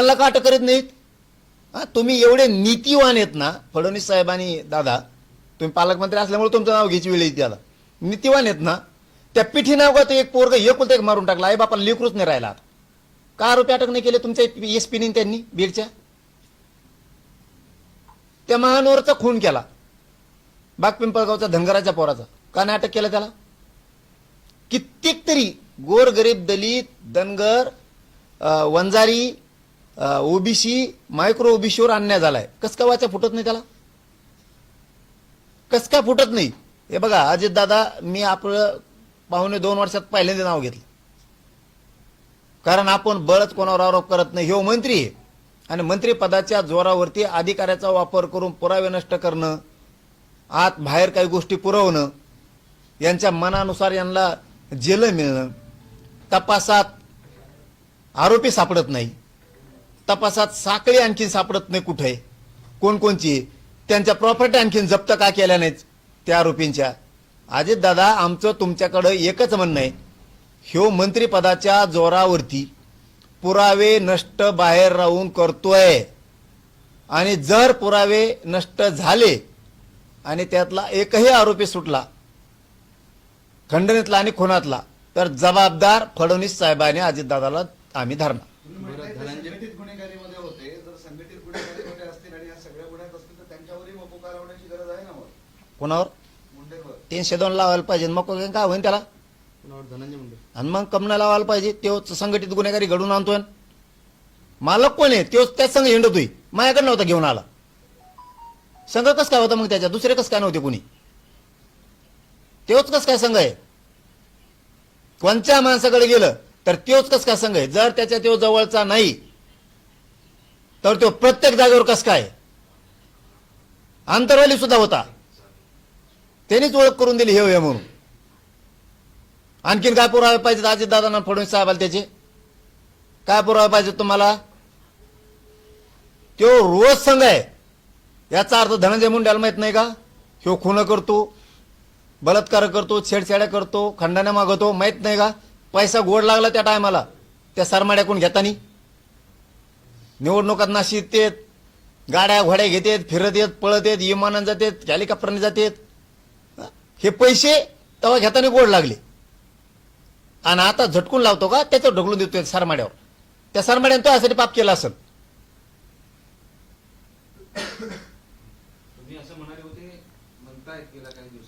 त्यांना का अटक करीत नाहीत? हा तुम्ही एवढे नीतिवान आहेत ना फडणवीस साहेबांनी दादा तुम्ही पालकमंत्री असल्यामुळे तुमचं नाव घ्यायची वेळ येते आता नीतिवान आहेत ना त्या पिठी नाव का एक पोरग एकुलता एक मारून टाकला आई बापाला लेकरूच नाही राहिला. का आरोपी अटक नाही केले तुमच्या एस पीने त्यांनी बीडच्या? त्या महानवरचा खून केला. बाग पिंपळगावचा धनगराच्या पोराचा. का नाही अटक केलं त्याला? कित्येक तरी गोरगरीब दलित धनगर वंजारी ओबीसी मायक्रो ओबीसीवर अन्याय झालाय. कस का वाचा फुटत नाही त्याला? कस का फुटत नाही? हे बघा अजित दादा मी आपलं पाहुणे दोन वर्षात पहिल्यांदा नाव घेतलं. कारण आपण बळच कोणावर आरोप करत नाही. हे मंत्री आहे. आणि मंत्रिपदाच्या जोरावरती अधिकाऱ्याचा वापर करून पुरावे नष्ट करणं आत बाहेर काही गोष्टी पुरवणं यांच्या मनानुसार यांना जेल मिळणं तपासात आरोपी सापडत नाही. तपासात साखळी आणखीन सापडत नाही कुठे? कोणकोणची त्यांच्या प्रॉपर्टी आणखीन जप्त का केल्या नाहीत? त्या आरोपींच्या. अजित दादा आमचं तुमच्याकडं एकच म्हणणं आहे. ह्यो मंत्रिपदाच्या जोरावरती पुरावे नष्ट बाहेर राहून करतोय. आणि जर पुरावे नष्ट झाले आणि त्यातला एकही आरोपी सुटला खंडणीतला आणि खुनातला तर जबाबदार फडणवीस साहेबाने अजितदादाला आम्ही धरणार. संघटित गुन्हेगारीमध्ये होते जर संघटित गुन्हेगारीमध्ये असतील आणि या सगळ्या गुन्ह्यात असतील तर त्यांच्यावरही मको कारवाईची गरज आहे ना मग? कोणावर? मुंडेवर. तीनशे दोन लावायला पाहिजे. मग काय होईल त्याला? धनंजय मुंडे. आणि मग कमना लावायला पाहिजे. तोच संघटित गुन्हेगारी घडून आणतोय. मालक कोण आहे? तोच त्याच संघ हिंडतोय. माझ्याकडे नव्हता घेऊन आला. संघ कस काय होता मग त्याच्या दुसरे कस काय नव्हते कोणी? तोच कस काय संघ आहे? कोणत्या माणसाकडे गेलं? तर तोच कस काय संघ आहे? जर त्याच्या तो जवळचा नाही तर तो प्रत्येक जागेवर कस काय आंतरवाली सुद्धा होता. त्यांनीच ओळख करून दिली हे म्हणून. आणखीन काय पुरावे पाहिजेत? अजित दादांना फडणवीस साहेबाला त्याचे. काय पुरावे पाहिजेत तुम्हाला? तो रोज संघ आहे. याचा अर्थ धनंजय मुंड्याला माहीत नाही का? ह्यो खून करतो बलात्कार करतो छेडछाड्या करतो खंडाने मागवतो माहीत नाही का? पैसा गोड लागला त्या टायमाला. त्या सरमाड्याकडून घेतानी. निवडणुकात नाशित गाड्या घोड्या घेतात फिरत येत पळत येत विमानानं जातात हेलिकॉप्टरने जातात. हे पैसे तेव्हा घेताना गोड लागले. आणि आता झटकून लावतो का त्याच्यावर ढकलून देतो सरमाड्यावर. त्या सरमाड्यानं तो यासाठी पाप केला असेल.